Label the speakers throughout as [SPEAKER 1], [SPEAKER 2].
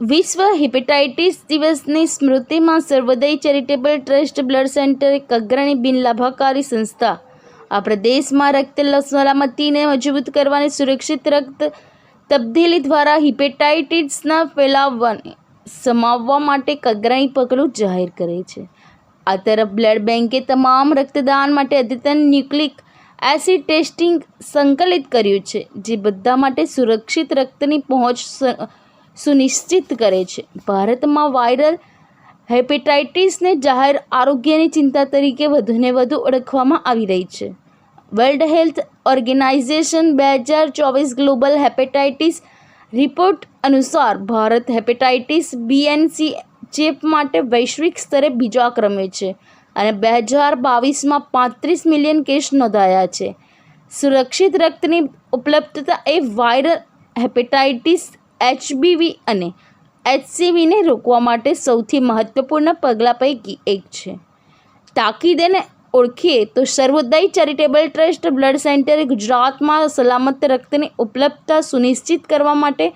[SPEAKER 1] વિશ્વ હિપેટાઇટિસ દિવસની સ્મૃતિમાં Sarvodaya charitable trust blood centre એક અગ્રણી બિન લાભકારી સંસ્થા. આપણા દેશમાં રક્ત સલામતીને મજબૂત કરવાની સુરક્ષિત રક્ત તબદીલી દ્વારા હિપેટાઇટિસના ફેલાવવાને સમાવવા માટે એક અગ્રણી પગલું જાહેર કરે છે. આ તરફ બ્લડ બેન્કે તમામ રક્તદાન માટે અદ્યતન ન્યુક્લિક એસિડ ટેસ્ટિંગ સંકલિત કર્યું છે, જે બધા માટે સુરક્ષિત રક્તની પહોંચ સુનિશ્ચિત કરે છે. ભારતમાં વાયરલ હેપેટાઇટિસને જાહેર આરોગ્યની ચિંતા તરીકે વધુને વધુ ઓળખવામાં આવી રહી છે. વર્લ્ડ હેલ્થ ઓર્ગેનાઇઝેશન બે હજાર ચોવીસ ગ્લોબલ હેપેટાઇટિસ રિપોર્ટ અનુસાર ભારત હેપેટાઇટિસ બીએનસી ચેપ માટે વૈશ્વિક સ્તરે બીજા ક્રમે છે અને બે હજાર બાવીસમાં પાંત્રીસ મિલિયન કેસ નોંધાયા છે. સુરક્ષિત રક્તની ઉપલબ્ધતા એ વાયરલ હેપેટાઇટિસ એચબીવી અને એચસીવીને રોકવા માટે સૌથી મહત્વપૂર્ણ પગલાં પૈકી એક છે. તાકીદેને ઓળખીએ તો સર્વોદય ચેરિટેબલ ટ્રસ્ટ બ્લડ સેન્ટરે ગુજરાતમાં સલામત રક્તની ઉપલબ્ધતા સુનિશ્ચિત કરવા માટે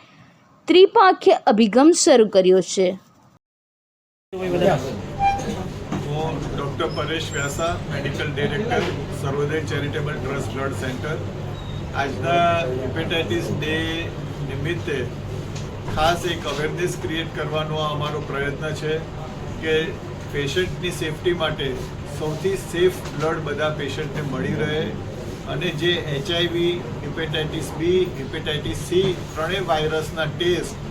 [SPEAKER 1] ત્રિપાંખ્ય અભિગમ શરૂ કર્યો છે.
[SPEAKER 2] Paresh Vyasa, medical director, Sarvodaya charitable trust blood centre. આજના હિપેટાઇટિસ ડે નિમિત્તે ખાસ એક અવેરનેસ ક્રિએટ કરવાનો અમારો પ્રયત્ન છે કે પેશન્ટની સેફટી માટે સૌથી સેફ બ્લડ બધા પેશન્ટને મળી રહે અને જે HIV hepatitis B hepatitis C ત્રણેય વાયરસના ટેસ્ટ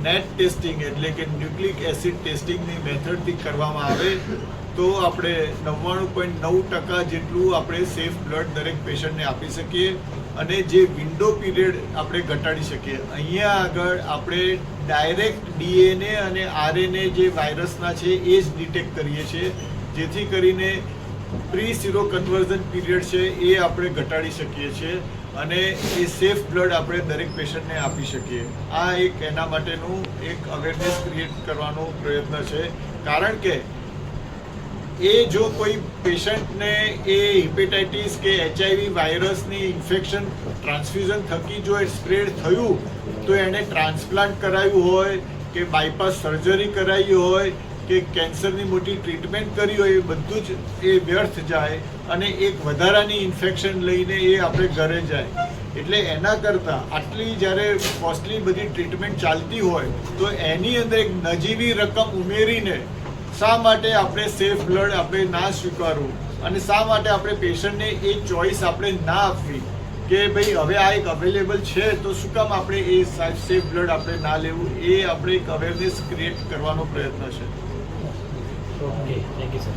[SPEAKER 2] નેટ ટેસ્ટિંગ એટલે કે ન્યુક્લિક એસિડ ટેસ્ટિંગની મેથડથી કરવામાં આવે તો આપણે નવ્વાણું પોઈન્ટ નવ ટકા જેટલું આપણે સેફ બ્લડ દરેક પેશન્ટને આપી શકીએ અને જે વિન્ડો પીરિયડ આપણે ઘટાડી શકીએ. અહીંયા આગળ આપણે ડાયરેક્ટ ડીએનએ અને આરએનએ જે વાયરસના છે એ જ ડિટેક્ટ કરીએ છીએ. જેથી કરીને પ્રી સીરો કન્વર્ઝન પીરિયડ છે એ આપણે ઘટાડી શકીએ છીએ અને એ સેફ બ્લડ આપણે દરેક પેશન્ટને આપી શકીએ. આ એક એના માટેનું એક અવેરનેસ ક્રિએટ કરવાનો પ્રયત્ન છે. કારણ કે એ જો કોઈ પેશન્ટને એ હિપેટાઇટિસ કે એચઆઈવી વાયરસની ઇન્ફેક્શન, ટ્રાન્સફ્યુઝન થકી જો એ સ્પ્રેડ થયું, તો એણે ટ્રાન્સપ્લાન્ટ કરાવ્યું હોય કે બાયપાસ સર્જરી કરાવી હોય કે કેન્સરની મોટી ટ્રીટમેન્ટ કરી હોય, એ બધું જ એ વ્યર્થ જાય અને એક વધારાની ઇન્ફેક્શન લઈને એ આપણે ઘરે જાય. એટલે એના કરતાં આટલી જ્યારે કોસ્ટલી બધી ટ્રીટમેન્ટ ચાલતી હોય, તો એની અંદર એક નજીવી રકમ ઉમેરીને શા માટે આપણે સેફ બ્લડ આપણે ના સ્વીકારવું? અને શા માટે આપણે પેશન્ટને એ ચોઈસ આપણે ના આપવી? કે ભાઈ હવે આ એક અવેલેબલ છે, તો શું કામ આપણે એ સેફ બ્લડ આપણે ના લેવું? એ આપણે એક અવેરનેસ ક્રિએટ કરવાનો પ્રયત્ન છે.
[SPEAKER 3] Okay thank you sir